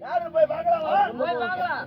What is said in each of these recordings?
யாரு போய் பார்க்கலாமா? போய் பார்க்கலாம்.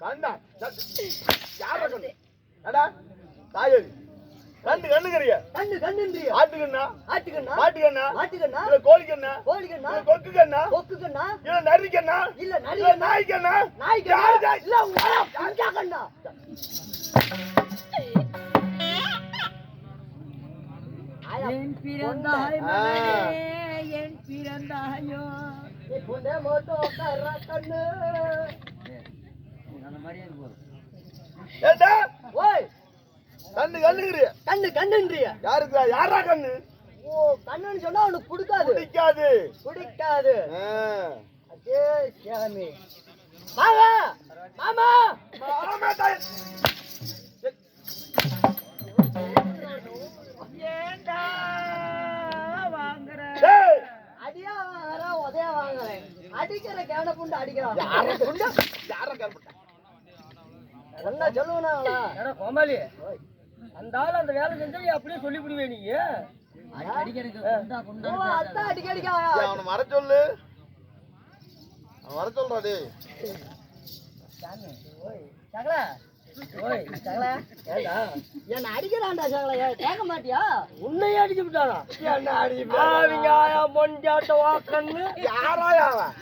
கண்டா யார கண்டு அடா தாயாரி கண்டு கண்ணுக்கறிய கண்ணு கண்ணுன்றியா ஆட்டுக்கண்ணா ஆட்டுக்கண்ணா மாட்டுக்கண்ணா ஆட்டுக்கண்ணா இல்ல கோழிக்கண்ணா கோழிக்கண்ணா இல்ல கொக்குக்கண்ணா கொக்குக்கண்ணா இல்ல நரிக்கண்ணா இல்ல இல்ல நாய்க்கண்ணா நாய்க்கண்ணா யாரு நாய்? இல்ல உங்களா கண்ணா என் பிறந்தாய் மகனே பிறந்தாயோ புண்டை மோட்டோ கர்ற கண்ணு. அந்த மாதிரியே போதும் ஏண்டா? ஓய் கண்ணு கண்ணுக்கறிய கண்ணு கண்ணுன்றிய. யாருக்கு யாரா கண்ணு? ஓ கண்ணுன்னு சொன்னா உனக்கு பிடிக்காது. பிடிக்காது. பிடிக்காது. அதே சாமி வாங்க மாமா ஆமா அடிக்கிற கேன புண்டு அடிக்கிறான் யார புண்டா யார என்ன கோமாளி? அந்த ஆள் அந்த வேலை செஞ்சா நீ அப்படியே சொல்லி விடுவே நீ. அவனை வர சொல்லு. அவன் வர சொல்றா டேய். சகல. ஓய் சகல. ஏண்டா? என்ன அடிக்கிறான்டா சகல. கேட்க மாட்டியா? உன்னையே அடிச்சு விட்டானா? என்ன அடி ஆவிங்க ஆயா மொண்டாட்ட வாக்கன்னு யாராயா அவன்?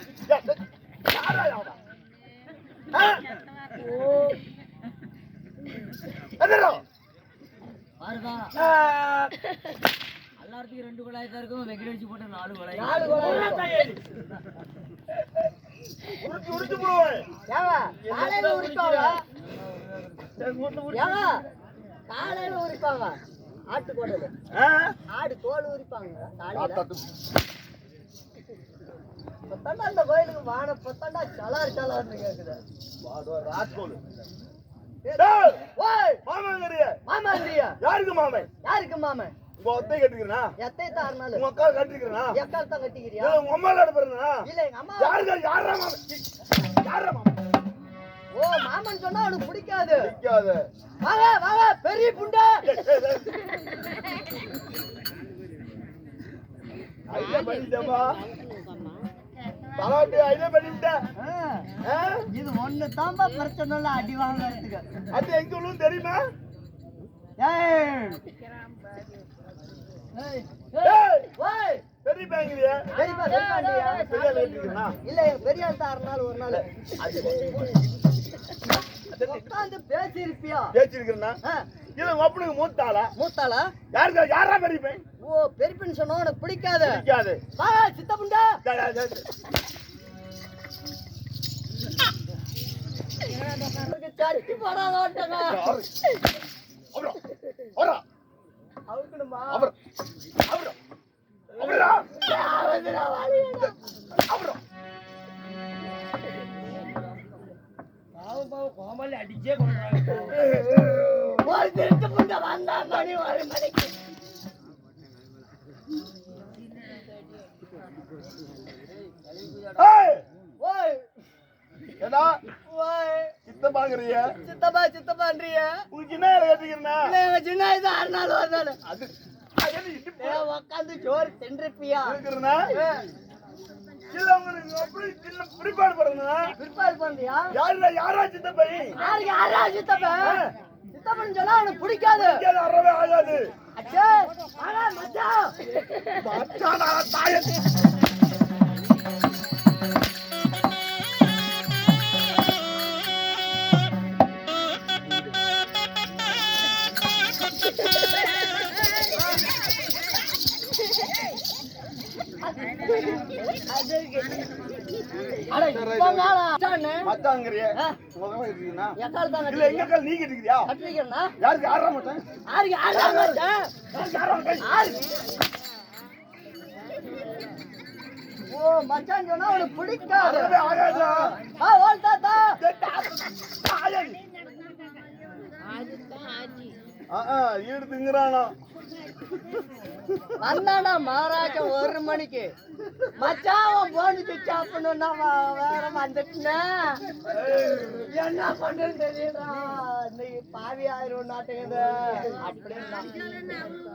எல்லாத்துக்கும் ரெண்டு குழாய் தான் இருக்கும் வெங்கட வச்சு போட்டு நாலு குழாய் நாலு குழாய். உரிச்சு உரிச்சு போடுவேன் காலையில உரிப்பாங்க ஏங்க காலையில உரிப்பாங்க ஆட்டு குடல்? ஆடு தோல் உரிப்பாங்க காலையில ஆத்தாத்து. பத்தாண்டா அந்த கோயிலுக்கு வான பத்தாண்டா சலார் சலார்னு கேக்குது. மாமாந்திரியா யாருக்கு மாமன்? யாருக்கு மாமன்? உங்க ஒத்தை கட்டிக்கிறனா எத்தை தாருனாலும் உங்க அக்கா எக்கால் தான் கட்டிக்கிறியா? உங்க அம்மா பிறந்தனா இல்ல எங்க அம்மா. யாருக்கா யாரா மாமன்? யாரா மாமன்? ஓ மாமன் சொன்னா அவனுக்கு பிடிக்காது. பிடிக்காத. வாங்க வாங்க பெரிய புண்டை. பண்ணிட்டேமா தலாட்டி ஐடியா? இது ஒண்ணு தான்பா பிரச்சனை அடி வாங்கறதுக்கு அது எங்க உள்ளும் தெரியுமா? ஏய் ஏய், ஓய் பெரிய பெரியப்பாண்டியா பெரிய இல்ல எங்க பெரிய ஆள் நாள். ஒரு நாள் உட்காந்து பேசியிருப்பியா? இது உங்க அப்பனுக்கு மூத்தாளா? மூத்தாளா? யாருக்கா யாரா பெரிய பையன் ஓ பெரியப்பன் சொன்னா உனக்கு பிடிக்காது. பிடிக்காது. வா சித்த புண்டா. டேய், டேய், டேய். சட்டி போடாத ஓட்டங்க யாரு? அவரா? அவரா? அவரா? அவரா? பாவம் அடிச்சே கொண்டாங்க ஒரு திருட்டு புண்டை வந்தா மணி ஒரு மணிக்கு? சித்தப்பா சித்தப்பான்றிய சின்ன வேலை கேட்டுக்கிறனா? சின்ன வயசு ஆறு நாள் ஒரு நாள் அது என்ன சோறு தின்றுப்பியா? இருக்கிறனா? இல்ல, உங்களுக்கு அப்படி சின்ன பிடிப்பாடு பிறந்தனா? பிற்பாடு பண்றியா யாருடா, யாரா சித்தப்பை? யாருக்கு யாரா சித்தப்பன் சித்தப்பன் சொன்னா அவனுக்கு பிடிக்காது. தான் இல்ல எங்க கால் யாருக்கு ஆடுறா மச்சான் ஆறுக்கு ஆறு மச்சான் யாருக்கு ஆடுறா கை ஆறுக்கு ஓ மச்சான் சொன்னா உனக்கு பிடிக்காது. ஆ ஓல் தாத்தா. ஆயாது ஆ ஆ ஈடு திங்குறானா? வந்தாடா மகாராஜா ஒரு மணிக்கு? மச்சான் அவன் போன் ஆஃப் பண்ணா வேற வந்துட்டேன். என்ன பண்றது தெரியல இன்னைக்கு பாவி ஆயிரம் நாட்டுங்குது அப்படின்னா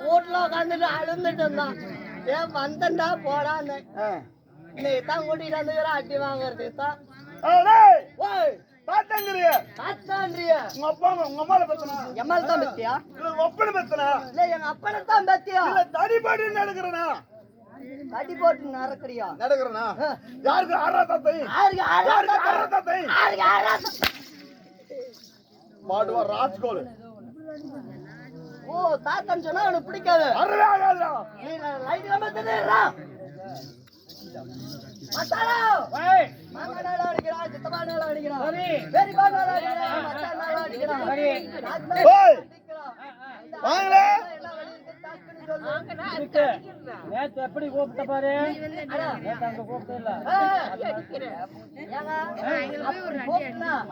வீட்டுல உட்காந்துட்டு அழுந்துட்டு இருந்தான் ஏன் வந்தண்டா போடான்னு. இன்னைக்கு தான் கூட்டிட்டு வந்துக்கிறேன் அடி வாங்குறது தான். பாத்தங்கிறிய காத்தான்றிய உங்க அப்பா உங்க அம்மால பத்தனா தான் பத்தியா இல்ல ஒப்பனை பத்தனா இல்ல எங்க அப்பனை தான் பத்தியா இல்ல தடிபாடி நடக்கிறனா? அடி போட்டு நடக்கிறியா? நடக்கிறனா? யாருக்கு ஆறா தாத்தை? யாருக்கு ஆறா தாத்தை? யாருக்கு ஆறாத பாடுவா ராஜ்கோல். ஓ தாத்தன் சொன்னா அவனுக்கு பிடிக்காது. அறவே ஆகாதா நீ லைட் கம்ப தெரியுறா மத்தாளா ஏய், மாமா நாளா அடிக்கிறான் சித்தப்பா நாளா அடிக்கிறான் பெரியப்பா நாளா அடிக்கிறான் மச்சான் நாளா அடிக்கிறான் ஓய் அடிக்கிறான். நேத்து எப்படி கூப்பிட்ட பாரு நேத்து அங்க கூப்பிட்டு இல்ல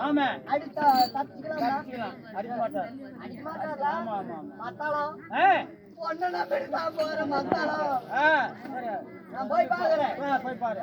ஆமா அடித்தா தப்பிக்கலாமா? அடிக்க மாட்டேன் அடிக்க மாட்டாரா? ஆமா ஆமா ஆமா. மத்தாளம் ஏய், பொண்ணை நம்பிட்டு நான் போய் பாக்குறேன் போய் பாரு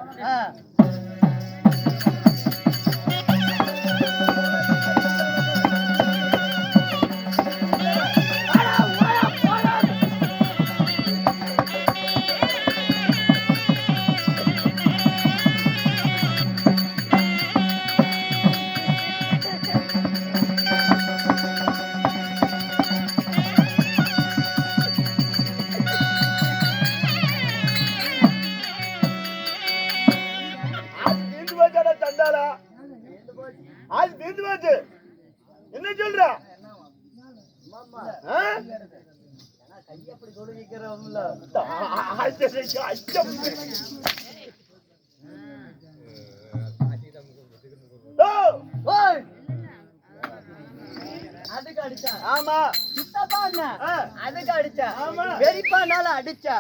அடிச்சா? ஆமா. சித்தப்பா ஆ. அதுக்கு அடிச்சா? ஆமா. பெரியப்பானால அடிச்சா?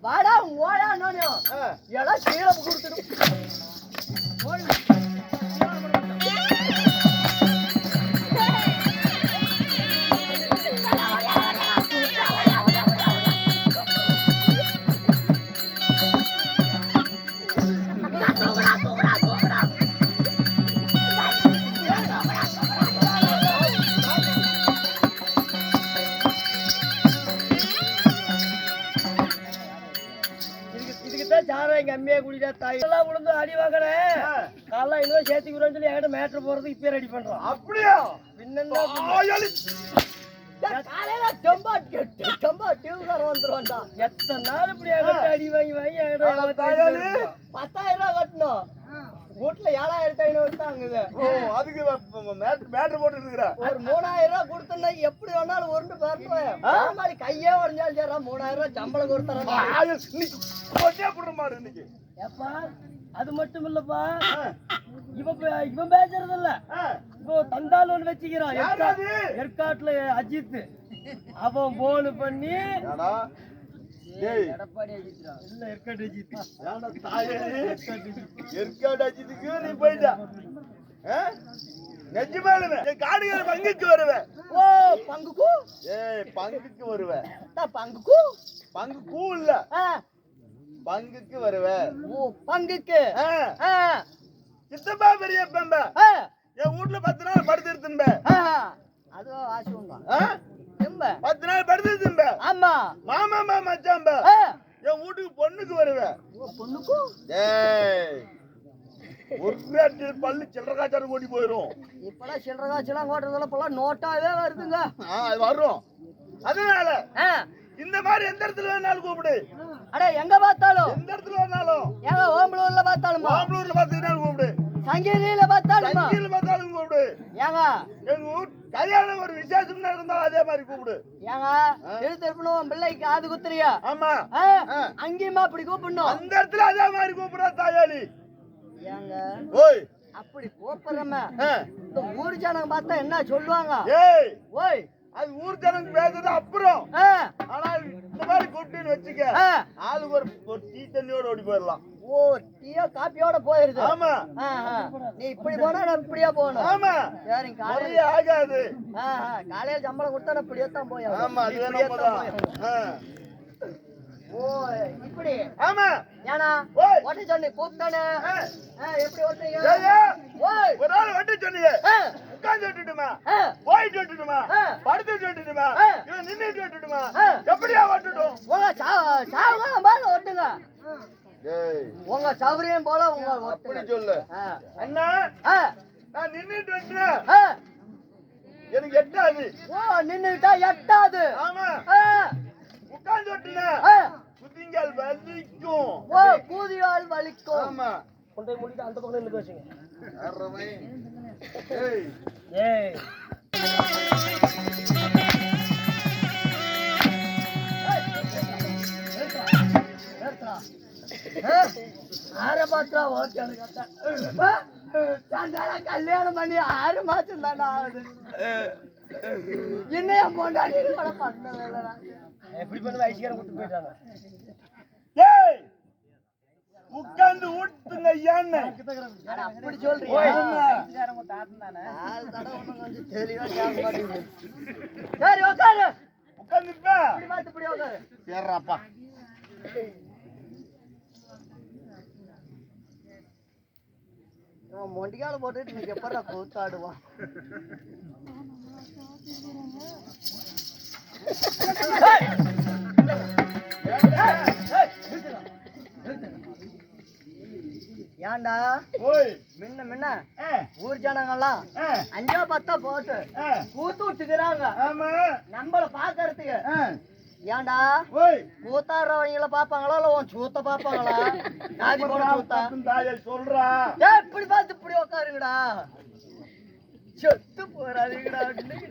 வாடா ஓடானோ. எல்லாம் கீழே கொடுத்துடும் தான் அம்மையே குடிடா தாய். எல்லாம் விழுந்து அடி வாங்குறேன் ஆ. காலைல இன்னும் சேர்த்துக்கிறோம்னு சொல்லி என்கிட்ட மேட்ரு போறது இப்பயே ரெடி பண்றோம். அப்படியா? பின்னா. ஆயாளி. காலையில டெம்பா டெம்பா டியூசர் வந்துருவான்டா. எத்தனை நாள் இப்படி என்கிட்ட அடி வாங்கி வாங்கி என்கிட்ட. பத்தாயிரம் ரூபாய் கட்டணும். வீட்டுல ஏழாயிரத்தி ஐநூறு தாங்குது ஓ அதுக்கு மேட்ரு மேட்ரு போட்டு இருக்கிற ஒரு மூணாயிரம் ரூபாய் கொடுத்தா எப்படி வேணாலும் உருண்டு பார்ப்பேன் மாதிரி கையே உடஞ்சாலும் சரி மூணாயிரம் ரூபாய் சம்பளம் கொடுத்துறேன். இன்னைக்கு? ஏப்பா அது மட்டும் இல்லப்பா. ஆ, இவன் பே- இவன் பேசுறது இல்ல ஆ. இப்போ ஒண்ணு வச்சுக்கிறான்? ஏற்காட்டுல அஜித். அவன் போன் பண்ணி நீ போயிட்ட. ஆ? நிஜமாலுமே, என் காடுகள் பங்குக்கு வருவேன் ஓ பங்குக்கு? ஏய் பங்குக்கு வருவேன் பங்குக்கு? பங்கு கூ இல்ல. ஆ, பங்குக்கு வருவேன் ஓ பங்குக்கு. ஆ, ஆ, சித்தப்பா பெரிய பெம்ப. ஆ, என் வீட்டுல பத்து நாள் படுத்து ஆ. அதுவும் திரும்ப பத்து நாள் படுத்து திரும்ப. ஆமா. மாமா மாமா மச்சாம்ப ஆ, என் வீட்டுக்கு பொண்ணுக்கு வருவேன் பொண்ணுக்கு? ஏய் ஒரு நேரத்து பல்லு சில்லற காய்ச்சாரு ஓடி போயிரும். இப்பெல்லாம் சில்லற காய்ச்சலாம் ஓட்டுறதுல இப்பெல்லாம் நோட்டாவே வருதுங்க. அது வரும். அதனால இந்த மாதிரி எந்த இடத்துல வேணாலும் கூப்பிடு. அட எங்க பார்த்தாலும்? எந்த இடத்துல வேணாலும். ஏங்க ஓம்பலூர்ல பார்த்தாலுமா? மாம்பளூர்ல பாத்தீங்கன்னா கூப்பிடு. சங்ககிரியில பார்த்தாலுமா? தங்கியில பார்த்தாலும் கூப்பிடு. ஏங்க? எங்க ஊர் கல்யாணம் ஒரு விசேஷம் நடந்தாலும் அதே மாதிரி கூப்பிடு. ஏங்க? எழுத்திருப்பணும் பிள்ளைக்கு காது குத்துறியா? ஆமா. அங்கேயுமா அப்படி கூப்பிடணும்? அந்த இடத்துல அதே மாதிரி கூப்பிடுறா தாயாளி. ஏங்க? ஓய். அப்படி கூப்பிடுறமே. இந்த ஊர் ஜனங்க பார்த்தா என்ன சொல்லுவாங்க? ஏய். ஓய். அது ஊர் ஜனங்க பேசுறது அப்புறம். ஆனா இந்த மாதிரி கூப்பிட்டுன்னு வச்சுக்க. ஆளுக்கு ஒரு ஒரு டீ தண்ணியோட ஓடி போயிடலாம். ஓ டீயோ காப்பியோட போயிருது. ஆமா. நீ இப்படி போனா நான் இப்படியே போகணும். ஆமா. சரிங்க காலையில ஆகாது. காலையில சம்பளம் கொடுத்தா நான் இப்படியே தான் போய் ஆமா அது தான். ஆ. ஓ இப்படி. ஆமா. ஏனா. ஓட்ட சொன்னி கூப்பிட்டானே. எப்படி ஏய்யா, ஓய். ஒரு நாள் வண்டி சொன்னீங்க ஆ, உட்கார்ந்து விட்டுட்டுமா. போயிட்டு விட்டுட்டுமா ஆ. படுத்துட்டு விட்டுட்டுமா. இவன் நின்னுட்டு விட்டுட்டுமா. எப்படியா ஓட்டுட்டும்? உங்க சா- சாவுங்க மேல ஓட்டுங்க. ஏய் உங்க சௌகரியம் போல உங்க அப்படி சொல்லு. ஆ. அண்ணா ஆ, நான் நின்னுட்டு வந்துட்டேன் ஆ. எனக்கு எட்டாது. ஓ நின்னுட்டா எட்டாது. ஆமா. ஆ, உட்கார்ந்து விட்டுனேன் ஆ. குதிங்கால் வலிக்கும். ஓ கூதியால் வலிக்கும். ஆமா. கொண்டு மூடிட்டு அந்த பக்கம் நின்று வச்சுங்க. ஏய் ஏய். ஆரை பார்த்தா கல்யாணம் பண்ணி ஆறு மாசம் தானே ஆகுது இன்னும் என் பொண்டாட்டி கூட பண்ணல எப்படி பண்ண வயசுக்காரன் கூட்டு போயிட்டாங்க ஏய் உட்கார்ந்து ஊட்டுங்க ஏன்னு அப்படி சொல்றீங்க சரி உட்காரு. உங்க தாத்தன் தானே ஆள் தடவை ஒண்ணும் கொஞ்சம் தெளிவா கேட்க மாட்டேங்குது. சரி உட்காரு உட்கார்ந்துப்பா இப்படி இவன் மொண்டிக்கால போட்டுட்டு நீங்க எப்படா கூத்தாடுவான்? ஓய். முன்ன முன்ன. ஊர் ஜனங்கெல்லாம் ஆ, அஞ்சோ பத்தோ போட்டு. கூத்து விட்டுக்கிறாங்க நம்மள பாக்குறதுக்கு ஏன்டா? ஓய். கூத்தாடுறவங்கள பாப்பாங்களா இல்ல உன் சூத்த பாப்பாங்களா நாதி போட சூத்தா? தாயை சொல்றா. ஏய், இப்படி பார்த்து இப்படி உட்காருங்கடா செத்து போறாதீங்கடா.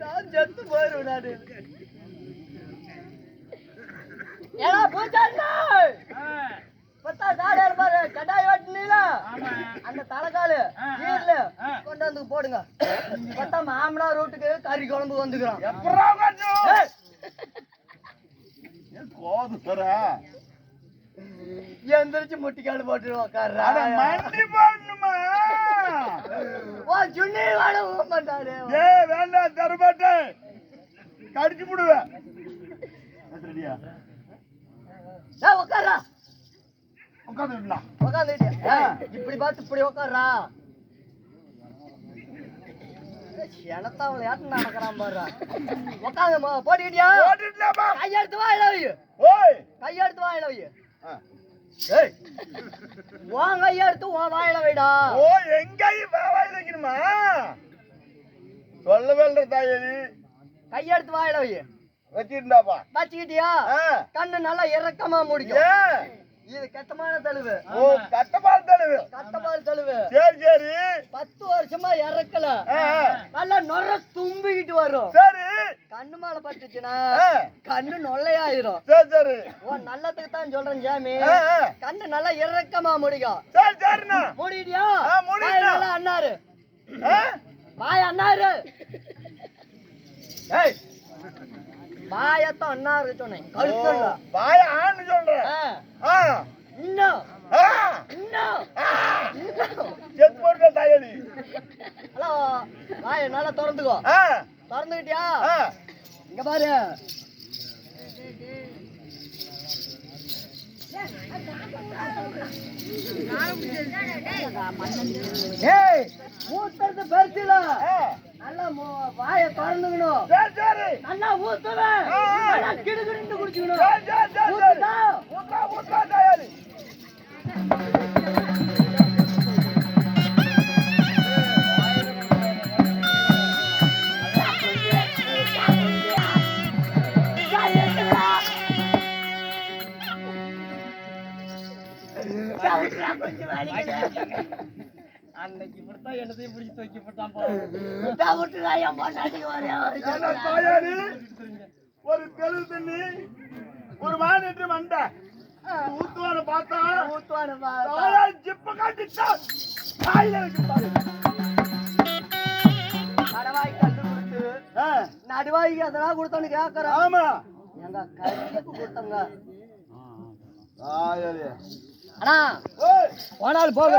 நான் செத்து போயிருவேன் ஏடா பூச்சாண்டா பத்தா தாடா இருப்பாரு கட்டாய் வெட்டினீல அந்த தலைக்காலு கீழ கொண்டு வந்து போடுங்க. பத்தா மாமனா ரூட்டுக்கு கறி குழம்பு வந்துக்கிறான் எப்படா கொஞ்சம் ஏய், கோது வரா எந்திரிச்சு முட்டிக்காடு போட்டு அட உட்கார்றா மண்டி போடணுமா? ஓ சுண்ணி வாட ஊ மாட்டாரு ஏ வேண்டாம் தரமாட்டேன் கடிச்சு விடுவேன் ரெடியா? ஏய், உட்கார்றா உட்காந்து விடலாம் உட்காந்துட்டு இப்படி பார்த்து இப்படி உட்கார்றா எனத்தாவளை ஏட்ட நடக்கிறான் பாரு. உட்காந்து போட்டுக்கிட்டியா? கையெடுத்து வை ஓய். கையெடுத்து வை ஆ. ஏய். உன் கையெடுத்து உன் வாயில வைடா. ஓ எங்கேயும் வாய் வைக்கணுமா? சொல்ல வெல்ற தாயி கையெடுத்து வாயில வை. வச்சிருந்தாப்பா. வச்சுக்கிட்டியா. கண்ணு நல்லா இறக்கமா முடிக்கும் இது கெட்டமான தழுவு ஓ கட்டப்பால் தடவு கட்டமான தழுவு சரி சரி. பத்து வருஷமா இறக்கல. நல்லா நொற தும்பிக்கிட்டு வரும். சரி. கண்ணு மேல பட்டுச்சுன்னா. கண்ணு நொல்லையாயிரும். சரி சரி. ஓ நல்லதுக்கு தான் சொல்றேன் ஜாமி. கண்ணு நல்லா இறக்கமா முடிக்கும் சரி சரிண்ணா. வாய் நல்லா அண்ணாரு? வாய் அண்ணாரு ஏய். வாயத்தான் அண்ணாரு சொன்னேன். கழுத்துல ஓ, வாய ஆன்னு சொல்றேன். இன்னும். செத்து போட்ட தாயடி. ஹலோ வாய நல்லா திறந்துக்கோ. திறந்துக்கிட்டியா. இங்க பாரு. ஏய் ஊத்துறது பெருசில. நல்லா வாயை திறந்துக்கணும். நல்லா ஊத்துவேன் கிடுகிடுன்னு குடிச்சுக்கணும். ஊத்துதா? ஊத்தா அன்னைக்கு என்னதையும் பிடிச்சி தூக்கி ஒரே தெரு தண்ணி ஒரு மானிட்டு மண்டை. ஊத்துவான பார்த்தா ஊத்துவானு பா. தாயா ஜிப்ப காயில வச்சு பாரு. கடவாய் கல்லு கொடுத்து ஆ, நடுவாய்க்கு அதெல்லாம் கொடுத்தோன்னு கேக்குறேன் ஆமா. எங்க கறிக்கு கொடுத்தங்க. ஆ, ஆனா போனால் போக